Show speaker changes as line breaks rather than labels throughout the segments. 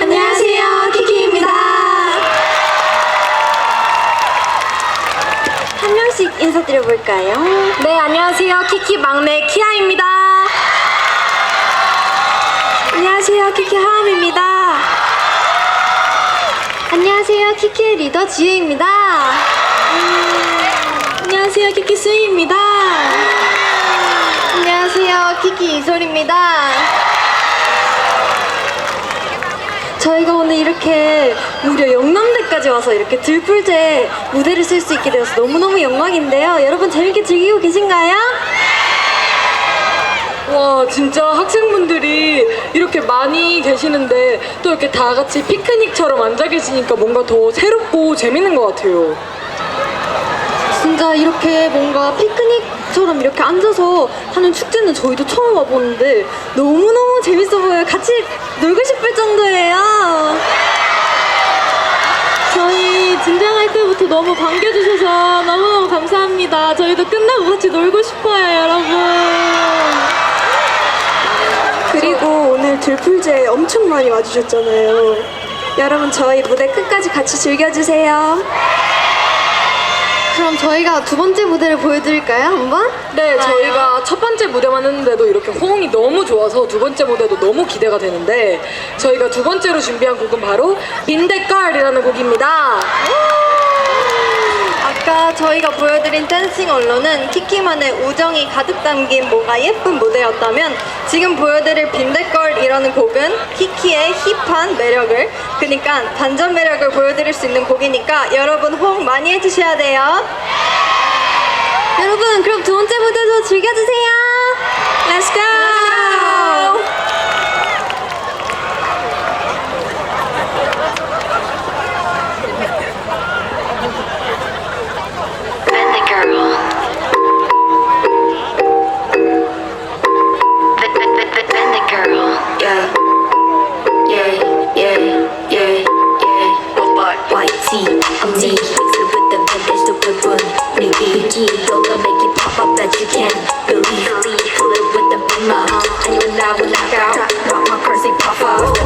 안녕하세요, 키키입니다. 한 명씩 인사드려볼까요?
네, 안녕하세요. 키키 막내 키아입니다.
안녕하세요, 키키 하암입니다. 안녕하세요, 키키의 리더 지혜입니다. 음, 안녕하세요, 키키 수희입니다. 안녕하세요, 키키 이솔입니다. 저희가 오늘 이렇게 무려 영남대까지 와서 이렇게 들풀제 무대를 쓸 수 있게 되어서 너무너무 영광인데요. 여러분 재밌게 즐기고 계신가요?
와, 진짜 학생분들이 이렇게 많이 계시는데 또 이렇게 다 같이 피크닉처럼 앉아 계시니까 뭔가 더 새롭고 재밌는 것 같아요.
진짜 이렇게 뭔가 피크닉 처럼 이렇게 앉아서 하는 축제는 저희도 처음 와보는데 너무너무 재밌어 보여요. 같이 놀고 싶을 정도예요. 저희 진정할 때부터 너무 반겨주셔서 너무너무 감사합니다. 저희도 끝나고 같이 놀고 싶어요, 여러분. 그리고 오늘 들풀제 엄청 많이 와주셨잖아요. 여러분 저희 무대 끝까지 같이 즐겨주세요. 그럼 저희가 두 번째 무대를 보여드릴까요, 한번?
네, 저희가 첫 번째 무대만 했는데도 이렇게 호응이 너무 좋아서 두 번째 무대도 너무 기대가 되는데 저희가 두 번째로 준비한 곡은 바로 빈대걸이라는 곡입니다.
아까 저희가 보여드린 댄싱 언론은 키키만의 우정이 가득 담긴 뭔가 예쁜 무대였다면 지금 보여드릴 빈대걸이라는 곡은 키키의 힙한 매력을 그러니까 반전 매력을 보여드릴 수 있는 곡이니까 여러분 호응 많이 해주셔야 돼요. 여러분 그럼 두 번째 무대도 즐겨주세요. Let's go!
destiny. Mixing with the vintage, the whip one, new BG. Don't make it pop up that you can believe. Pull it with the bummer. And you and I will laugh out. Rock my currency pop.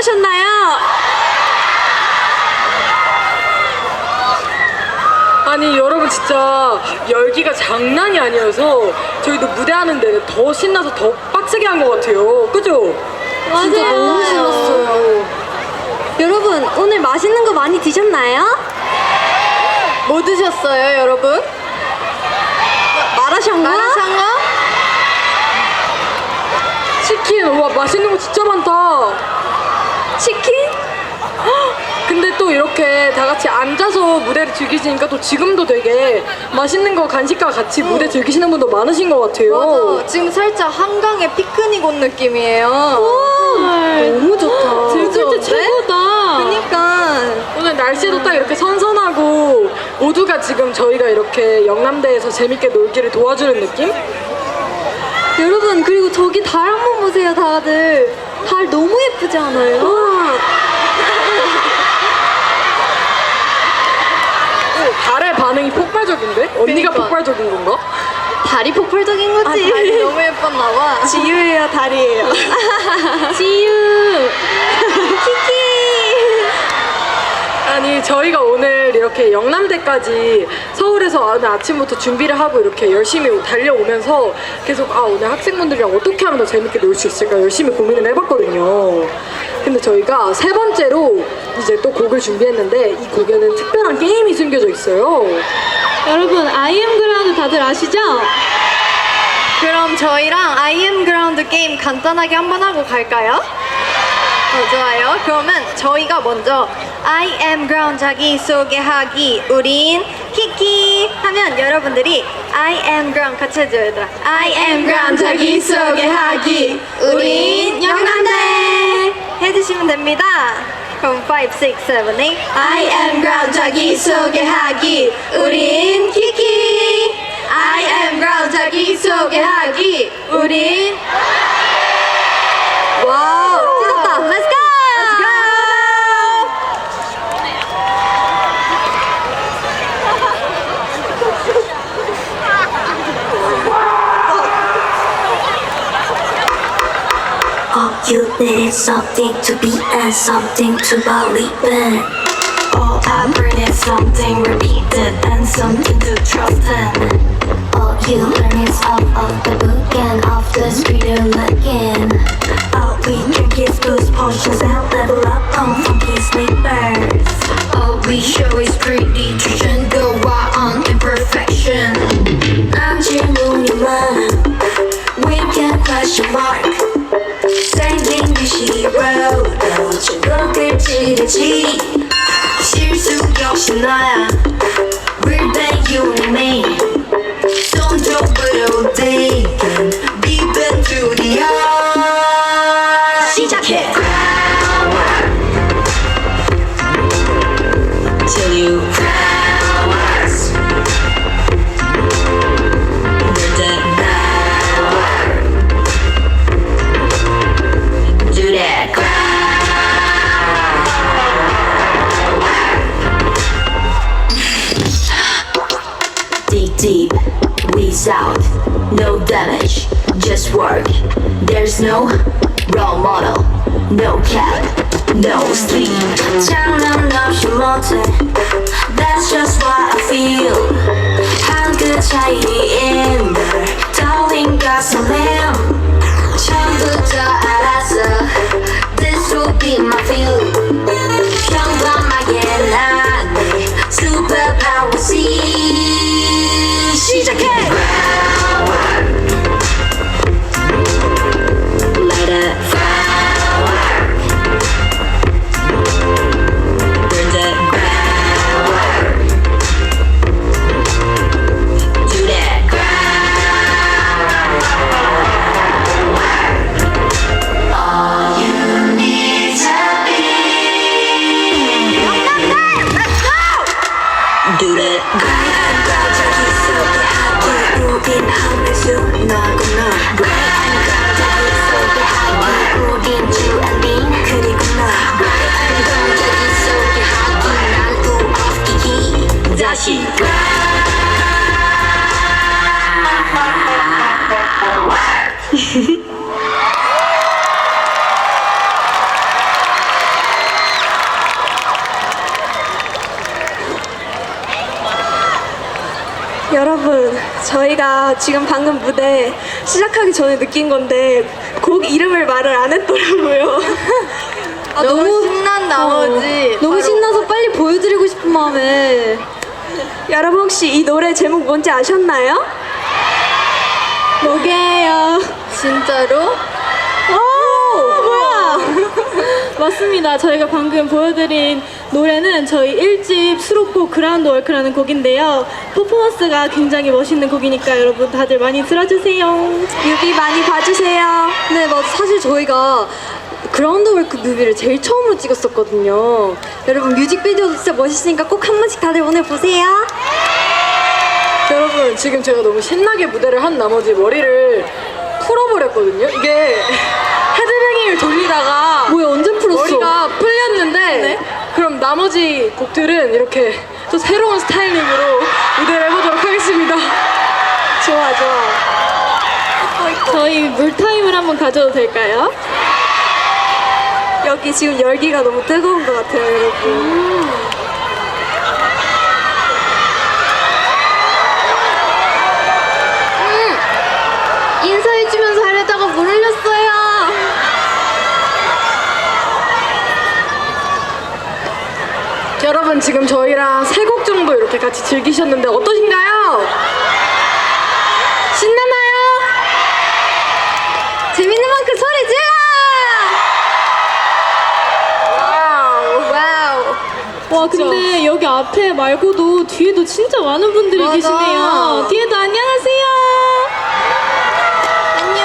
어떠셨나요?
아니 여러분 진짜 열기가 장난이 아니어서 저희도 무대하는데 더 신나서 더 빡세게 한 것 같아요. 그죠? 진짜
맞아요.
너무 신났어요.
여러분 오늘 맛있는 거 많이 드셨나요? 뭐 드셨어요, 여러분? 마라샹궈? 마라샹궈?
치킨 와 맛있는 거 진짜 많다.
치킨?
근데 또 이렇게 다 같이 앉아서 무대를 즐기시니까 또 지금도 되게 맛있는 거 간식과 같이 무대 즐기시는 분도 많으신 것 같아요.
맞아. 지금 살짝 한강에 피크닉 온 느낌이에요. 너무 좋다.
즐길 때 최고다.
그니까.
오늘 날씨도 딱 이렇게 선선하고 모두가 지금 저희가 이렇게 영남대에서 재밌게 놀기를 도와주는 느낌?
여러분 그리고 저기 달 한번 보세요 다들 달 너무 예쁘지 않아요?
오, 달의 반응이 폭발적인데? 언니가
그니까.
폭발적인 건가?
달이 폭발적인 거지 아, 달이 너무 예뻤나 봐 지유예요 달이에요 지유
아니 저희가 오늘 이렇게 영남대까지 서울에서 오늘 아침부터 준비를 하고 이렇게 열심히 달려오면서 계속 아 오늘 학생분들이랑 어떻게 하면 더 재밌게 놀 수 있을까 열심히 고민을 해봤거든요. 근데 저희가 세 번째로 이제 또 곡을 준비했는데 이 곡에는 특별한 게임이 숨겨져 있어요.
여러분 아이엠 그라운드 다들 아시죠? 그럼 저희랑 아이엠 그라운드 게임 간단하게 한번 하고 갈까요? 어, 좋아요. 그러면 저희가 먼저 I am ground 자기 소개하기. 우린 키키. 하면 여러분들이 I am ground 같이 해줘요 얘들아. I am ground 자기 소개하기. 우린 영남대. 해주시면 됩니다. 그럼 5, 6, 7, 8 I am ground 자기 소개하기. 우린 키키. I am ground 자기 소개하기. 우린
you need something to be and something to believe in. All I bring is something repeated and something to trust in. All you learn is off of the book and off the street looking. out, no damage, just work. There's no role model, no cap, no sleep. That's just what I feel. I'm good, in there. darling, got some lamb. This will be my feeling. Do that.
저희가 지금 방금 무대 시작하기 전에 느낀 건데 곡 이름을 말을 안 했더라고요.
아, 너무 신난 나머지
어, 너무 신나서 빨리 보여드리고 싶은 마음에 여러분 혹시 이 노래 제목 뭔지 아셨나요? 뭐게요?
진짜로
오, 뭐야?
맞습니다. 저희가 방금 보여드린 노래는 저희 1집 수록곡 그라운드 월크라는 곡인데요. 퍼포먼스가 굉장히 멋있는 곡이니까 여러분 다들 많이 들어주세요.
뮤비 많이 봐주세요.
네, 맞아. 사실 저희가 그라운드 월크 뮤비를 제일 처음으로 찍었었거든요. 여러분 뮤직비디오도 진짜 멋있으니까 꼭 한 번씩 다들 오늘 보세요.
여러분 지금 제가 너무 신나게 무대를 한 나머지 머리를 풀어버렸거든요. 이게 헤드뱅잉을 돌리다가
뭐야, 언제?
머리가 풀렸는데 그럼 나머지 곡들은 이렇게 또 새로운 스타일링으로 무대를 해보도록 하겠습니다.
좋아, 좋아.
저희 물타임을 한번 가져도 될까요?
여기 지금 열기가 너무 뜨거운 것 같아요, 여러분.
인사해주면서 하려다가 물 흘렸어요.
여러분 지금 저희랑 세 곡 정도 이렇게 같이 즐기셨는데 어떠신가요? 신나나요?
재밌는 만큼 소리 질러!
와우.
와우.
와 근데 여기 앞에 말고도 뒤에도 진짜 많은 분들이
맞아.
계시네요. 뒤에도 안녕하세요.
안녕.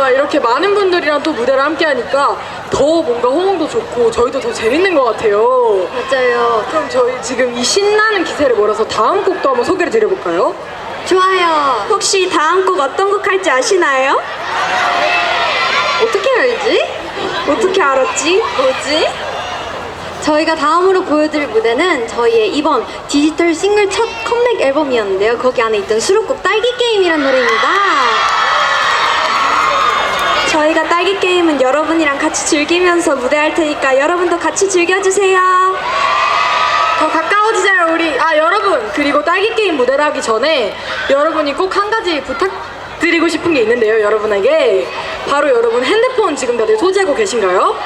와 이렇게 많은 분들이랑 또 무대를 함께 하니까 더 뭔가 호응도 좋고 저희도 더 재밌는 것 같아요.
맞아요.
그럼 저희 지금 이 신나는 기세를 몰아서 다음 곡도 한번 소개를 드려볼까요?
좋아요.
혹시 다음 곡 어떤 곡 할지 아시나요?
어떻게 알지?
어떻게 알았지?
뭐지? 저희가 다음으로 보여드릴 무대는 저희의 이번 디지털 싱글 첫 컴백 앨범이었는데요. 거기 안에 있던 수록곡 딸기 게임이란 노래입니다.
저희가 딸기 게임은 여러분이랑 같이 즐기면서 무대할 테니까 여러분도 같이 즐겨주세요.
더 가까워지자요 우리 아 여러분 그리고 딸기 게임 무대를 하기 전에 여러분이 꼭 한 가지 부탁드리고 싶은 게 있는데요 여러분에게 바로 여러분 핸드폰 지금 다들 소지하고 계신가요?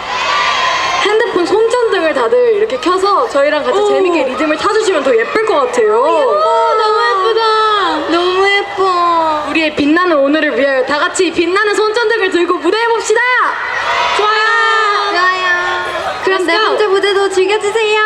핸드폰 손전등을 다들 이렇게 켜서 저희랑 같이 재밌게 리듬을 타주시면 더 예쁠 것 같아요
너무 예쁘다.
너무 예뻐.
우리의 빛나는 오늘을 위하여 다 같이 빛나는 손전등을 들고 무대해 봅시다 좋아요
좋아요. 그럼 네. 번째 무대도 즐겨주세요.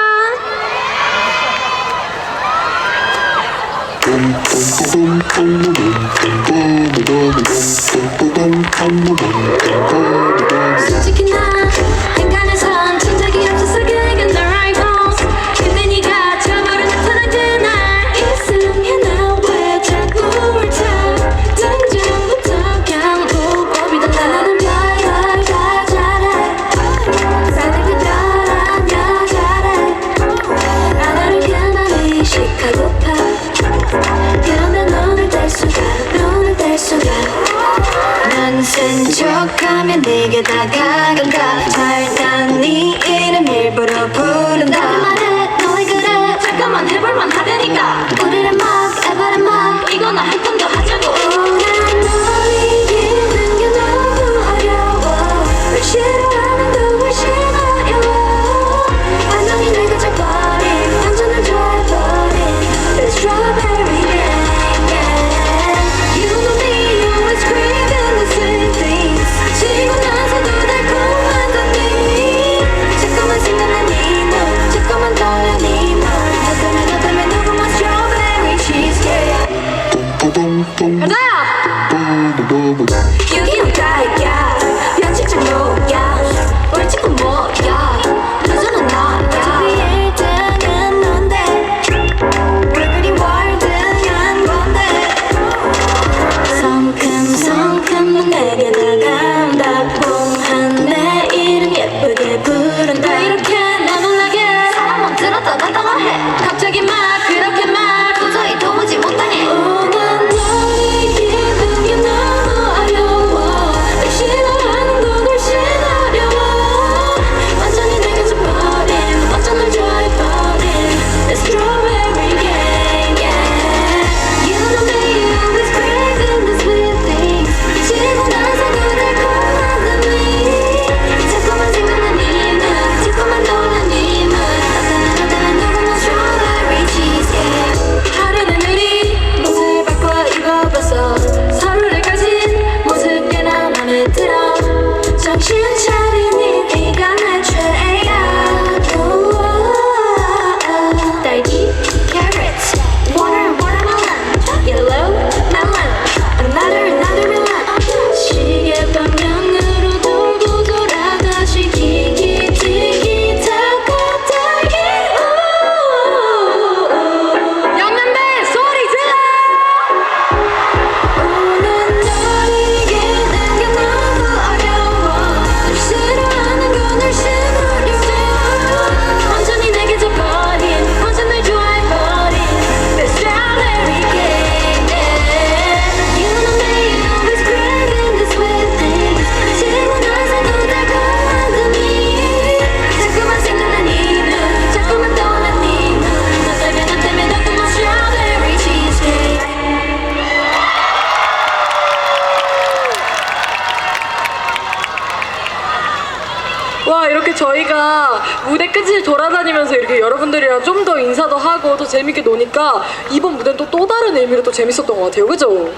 분들이랑 좀 더 인사도 하고 더 재밌게 노니까 이번 무대는 또, 또 다른 의미로 또 재밌었던 것 같아요 그죠?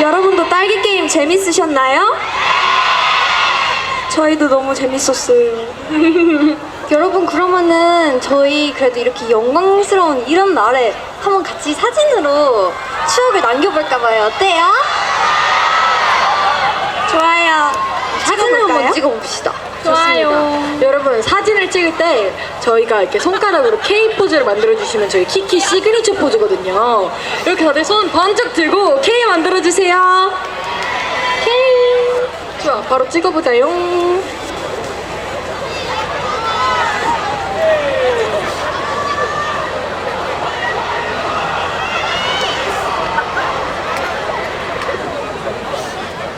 여러분도 딸기 게임 재밌으셨나요? 저희도 너무 재밌었어요.
여러분 그러면은 저희 그래도 이렇게 영광스러운 이런 날에 한번 같이 사진으로 추억을 남겨볼까 봐요. 어때요?
좋아요.
사진을 한번? 찍어봅시다.
좋아요. 여러분 사진을 찍을 때 저희가 이렇게 손가락으로 K 포즈를 만들어 주시면 저희 키키 시그니처 포즈거든요. 이렇게 다들 손 번쩍 들고 K 만들어 주세요. K. 좋아, 바로 찍어보자요.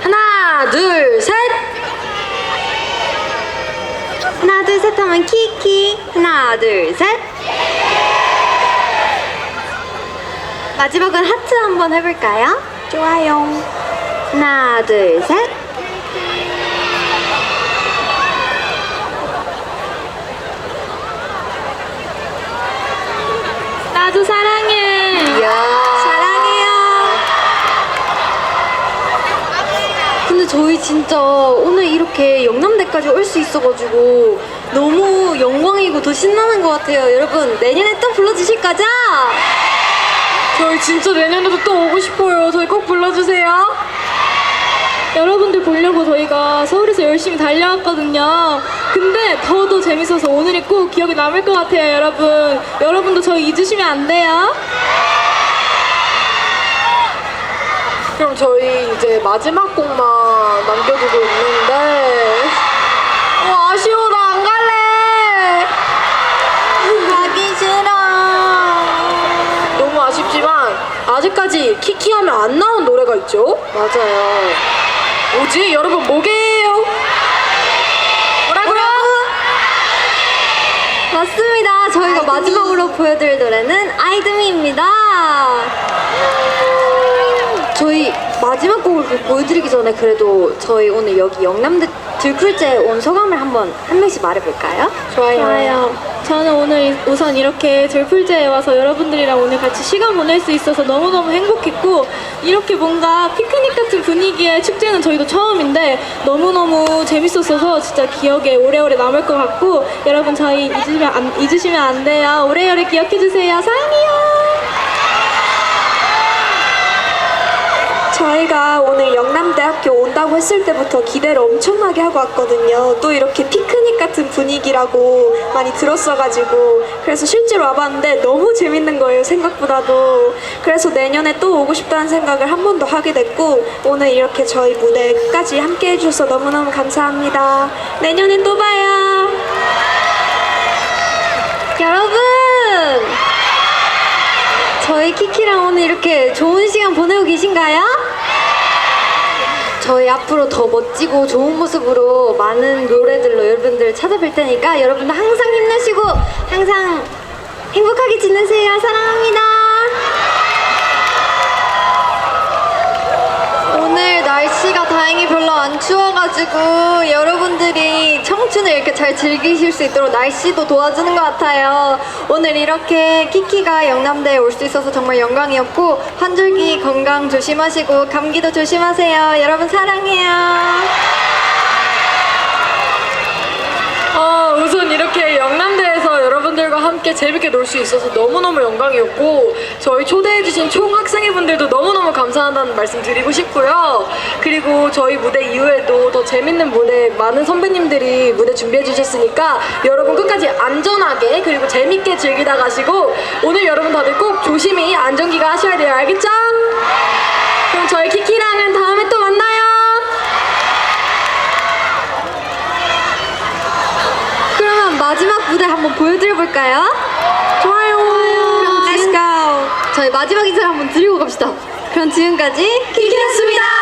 하나, 둘, 셋.
하나 둘 셋 하면 키키. 하나 둘 셋. 마지막은 하트 한번 해볼까요?
좋아요.
하나 둘 셋.
나도 사랑해.
사랑해요. 근데 저희 진짜 오늘 이렇게 영남대까지 올 수 있어가지고 너무 영광이고 더 신나는 것 같아요. 여러분 내년에 또 불러주실 거죠?
저희 진짜 내년에도 또 오고 싶어요. 저희 꼭 불러주세요.
여러분들 보려고 저희가 서울에서 열심히 달려왔거든요. 근데 더더 재밌어서 오늘이 꼭 기억에 남을 것 같아요, 여러분. 여러분도 저희 잊으시면 안 돼요.
그럼 저희 이제 마지막 곡만 남겨두고 있는데 어, 아쉬워 나 안 갈래.
가기 싫어.
너무 아직까지 키키하면 안 나온 노래가 있죠? 맞아요. 뭐지? 여러분 뭐게요? 뭐라고요?
맞습니다. 저희가 마지막으로 보여드릴 노래는 아이드미입니다. 저희 마지막 곡을 그 보여드리기 전에 그래도 저희 오늘 여기 영남대 들풀제에 온 소감을 한번 한 명씩 말해볼까요?
좋아요. 저는 오늘 우선 이렇게 들풀제에 와서 여러분들이랑 오늘 같이 시간 보낼 수 있어서 너무너무 행복했고 이렇게 뭔가 피크닉 같은 분위기의 축제는 저희도 처음인데 너무너무 재밌었어서 진짜 기억에 오래오래 남을 것 같고 여러분 저희 잊으면 안, 잊으시면 안 돼요. 오래오래 기억해주세요. 사랑해요.
저희가 오늘 영남대학교 온다고 했을 때부터 기대를 엄청나게 하고 왔거든요. 또 이렇게 피크닉 같은 분위기라고 많이 들었어가지고 그래서 실제로 와봤는데 너무 재밌는 거예요. 생각보다도. 그래서 내년에 또 오고 싶다는 생각을 한 번 더 하게 됐고 오늘 이렇게 저희 무대까지 함께 해주셔서 너무너무 감사합니다. 내년에 또 봐요.
여러분! 저희 키키랑 오늘 이렇게 좋은 시간 보내고 계신가요? 저희 앞으로 더 멋지고 좋은 모습으로 많은 노래들로 여러분들 찾아뵐 테니까 여러분들 항상 힘내시고 항상 행복하게 지내세요. 사랑합니다. 오늘 날씨가 다행히 별로 안 추워가지고 여러분들이 청춘을 이렇게 잘 즐기실 수 있도록 날씨도 도와주는 것 같아요. 오늘 이렇게 키키가 영남대에 올 수 있어서 정말 영광이었고 환절기 건강 조심하시고 감기도 조심하세요. 여러분 사랑해요.
어, 우선 이렇게 영남대에서 여러분들과 함께 재밌게 놀 수 있어서 너무너무 영광이었고 저희 초대해주신 총 학생회분들도 너무너무 감사하다는 말씀 드리고 싶고요. 그리고 저희 무대 이후에도 더 재밌는 무대 많은 선배님들이 무대 준비해 주셨으니까 여러분 끝까지 안전하게 그리고 재밌게 즐기다 가시고 오늘 여러분 다들 꼭 조심히 안전기가 하셔야 돼요. 알겠죠? 그럼 저희 키키랑은 다음에 또 만나요.
그러면 마지막 무대 한번 보여드려 볼까요? 좋아요. 그럼
Let's go.
저희 마지막 인사를 한번 드리고 갑시다. 그럼 지금까지 키키였습니다.